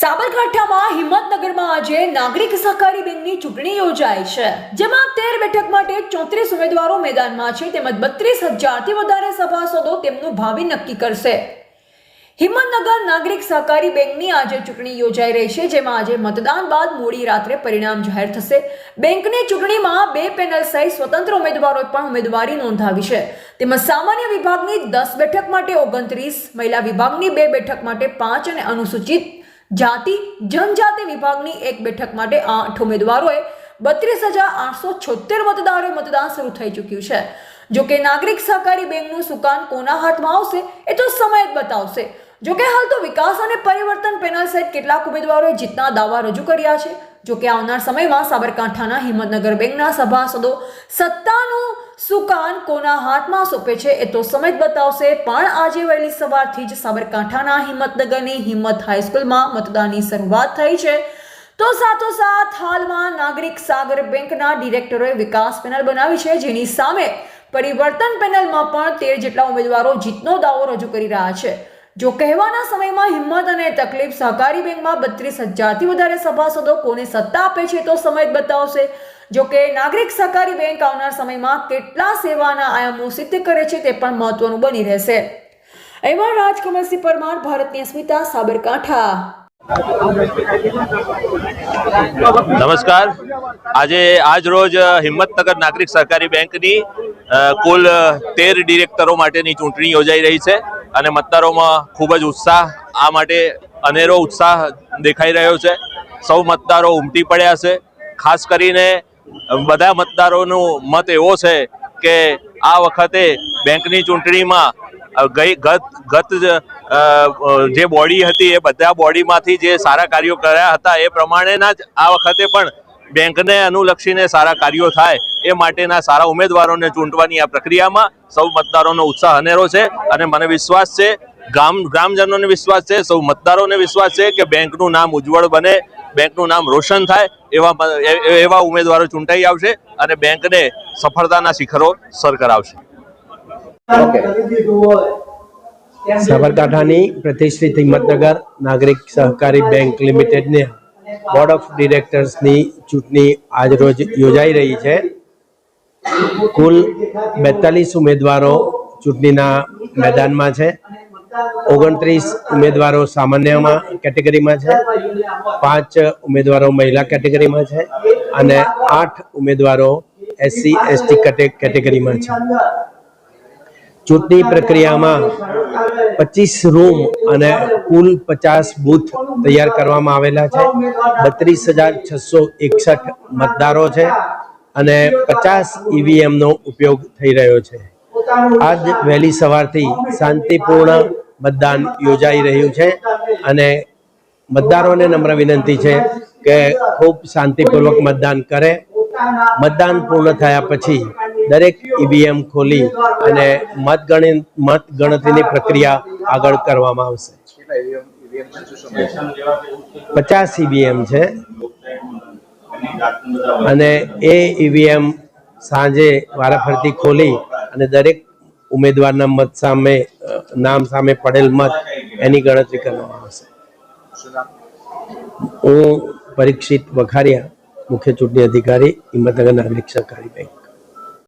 સાબરકાંઠામાં હિંમતનગરમાં આજે નાગરિક સહકારી બેંકની ચૂંટણી યોજાઈ છે. જેમાં તેર બેઠક માટે ચોત્રીસ ઉમેદવારો મેદાનમાં છે, તેમજ બત્રીસ હજારથી વધારે સભાસદો તેમનું ભાવિ નક્કી કરશે. હિંમતનગર નાગરિક સહકારી બેંકની આજે ચૂંટણી યોજાઈ રહી છે, જેમાં આજે મતદાન બાદ મોડી રાત્રે પરિણામ જાહેર થશે. બેંકની ચૂંટણીમાં બે પેનલ સહિત સ્વતંત્ર ઉમેદવારોએ પણ ઉમેદવારી નોંધાવી છે. તેમજ સામાન્ય વિભાગની દસ બેઠક માટે ઓગણત્રીસ, મહિલા વિભાગની બે બેઠક માટે પાંચ અને અનુસૂચિત જાતિ, જનજાતિ વિભાગની એક બેઠક માટે આઠ ઉમેદવારોએ બત્રીસ હજાર આઠસો છોતેર મતદારોએ મતદાન શરૂ થઈ ચૂક્યું છે. જો કે નાગરિક સહકારી બેંકનું સુકાન કોના હાથમાં આવશે એ તો સમય જ બતાવશે. જો કે હાલ તો વિકાસ અને પરિવર્તન પેનલ સહિત કેટલાક ઉમેદવારોએ જીતના દાવા રજૂ કર્યા છે. જો કે આવનાર સમયમાં સાબરકાંઠાના હિંમતનગર બેંકના સભાસદો સત્તાનું સુકાન કોના હાથમાં સોંપે છે એ તો સમય બતાવશે. પણ આજે વહેલી સવારથી જ સાબરકાંઠાના હિંમતનગરની હિંમત હાઈસ્કૂલમાં મતદાનની શરૂઆત થઈ છે. તો સાથોસાથ હાલમાં નાગરિક સાગર બેંકના ડિરેક્ટરોએ વિકાસ પેનલ બનાવી છે. જેની સામે પરિવર્તન પેનલમાં પણ તેર જેટલા ઉમેદવારો જીતનો દાવો રજૂ કરી રહ્યા છે. જો કહેવાના સમયમાં હિંમત અને તકલીફ સહકારી બેંકમાં બત્રીસ હજારથી વધારે સભાસદો કોને સત્તા આપે છે તો સમય બતાવશે. જો કે નાગરિક સહકારી બેંક આવનાર સમયમાં કેટલા સેવાના આયામો સિદ્ધ કરે છે તે પણ મહત્વનું બની રહેશે. એમાં રાજકુમારસિંહ પરમાર, ભારતની અસ્મિતા, સાબરકાંઠા. નમસ્કાર. આજે આજ રોજ હિંમતનગર નાગરિક સહકારી બેંકની કુલ તેર ડિરેક્ટરો માટેની ચૂંટણી યોજાઈ રહી છે. અને મતદારોમાં ખૂબ જ ઉત્સાહ આ માટે અનેરો ઉત્સાહ દેખાઈ રહ્યો છે. સૌ મતદારો ઉમટી પડ્યા છે. ખાસ કરીને બધા મતદારોનું મત એવો છે કે આ વખતે બેંકની ચૂંટણીમાં ગઈ ગત ગત જ, બોડી હતી એ બધા બોડીમાંથી જે સારા કાર્યો કર્યા હતા એ પ્રમાણેના જ આ વખતે પણ બેંકને અનુલક્ષીને સારા કાર્યો થાય એ માટેના સારા ઉમેદવારોને ચૂંટવાની આ પ્રક્રિયામાં સૌ મતદારોનો ઉત્સાહ અનેરો છે. અને મને વિશ્વાસ છે ગામ ગ્રામજનોને વિશ્વાસ છે સૌ મતદારોને વિશ્વાસ છે કે બેંકનું નામ ઉજ્જવળ બને બેંકનું નામ રોશન થાય એવા એવા ઉમેદવારો ચૂંટાઈ આવશે અને બેંકને સફળતાના શિખરો સર કરાવશે. સાબરકાંઠાની પ્રતિષ્ઠિત હિંમતનગર નાગરિક સહકારી બેંક લિમિટેડને બોર્ડ ઓફ ડિરેક્ટર્સની ચૂંટણી આજરોજ યોજાઈ રહી છે. કુલ બેતાલીસ ઉમેદવારો ચૂંટણીના મેદાનમાં છે. ઓગણત્રીસ ઉમેદવારો સામાન્યમાં કેટેગરીમાં છે. પાંચ ઉમેદવારો મહિલા કેટેગરીમાં છે. અને આઠ ઉમેદવારો એસસી, એસટી કેટેગરીમાં છે. ચૂંટણી પ્રક્રિયામાં પચીસ રૂમ અને કુલ પચાસ બૂથ તૈયાર કરવામાં આવેલા છે. બત્રીસ હજાર છસો એકસઠ મતદારો છે અને પચાસ ઈવીએમનો ઉપયોગ થઈ રહ્યો છે. આજ વહેલી સવારથી શાંતિપૂર્ણ મતદાન યોજાઈ રહ્યું છે અને મતદારોને નમ્ર વિનંતી છે કે ખૂબ શાંતિપૂર્વક મતદાન કરે. મતદાન પૂર્ણ થયા પછી દરેક ઈવીએમ ખોલી અને મતગણ મત ગણતરીની પ્રક્રિયા આગળ કરવામાં આવશે. પચાસ ઈવીએમ છે. અને એ ઈવીએમ સાંજે વારાફરતી ખોલી અને દરેક ઉમેદવારના મત સામે, નામ સામે પડેલ મત એની ગણતરી કરવામાં આવશે. હું પરીક્ષિત વખારિયા મુખ્ય ચૂંટણી અધિકારી, હિંમતનગર નાગરિક સહકારી બેંક.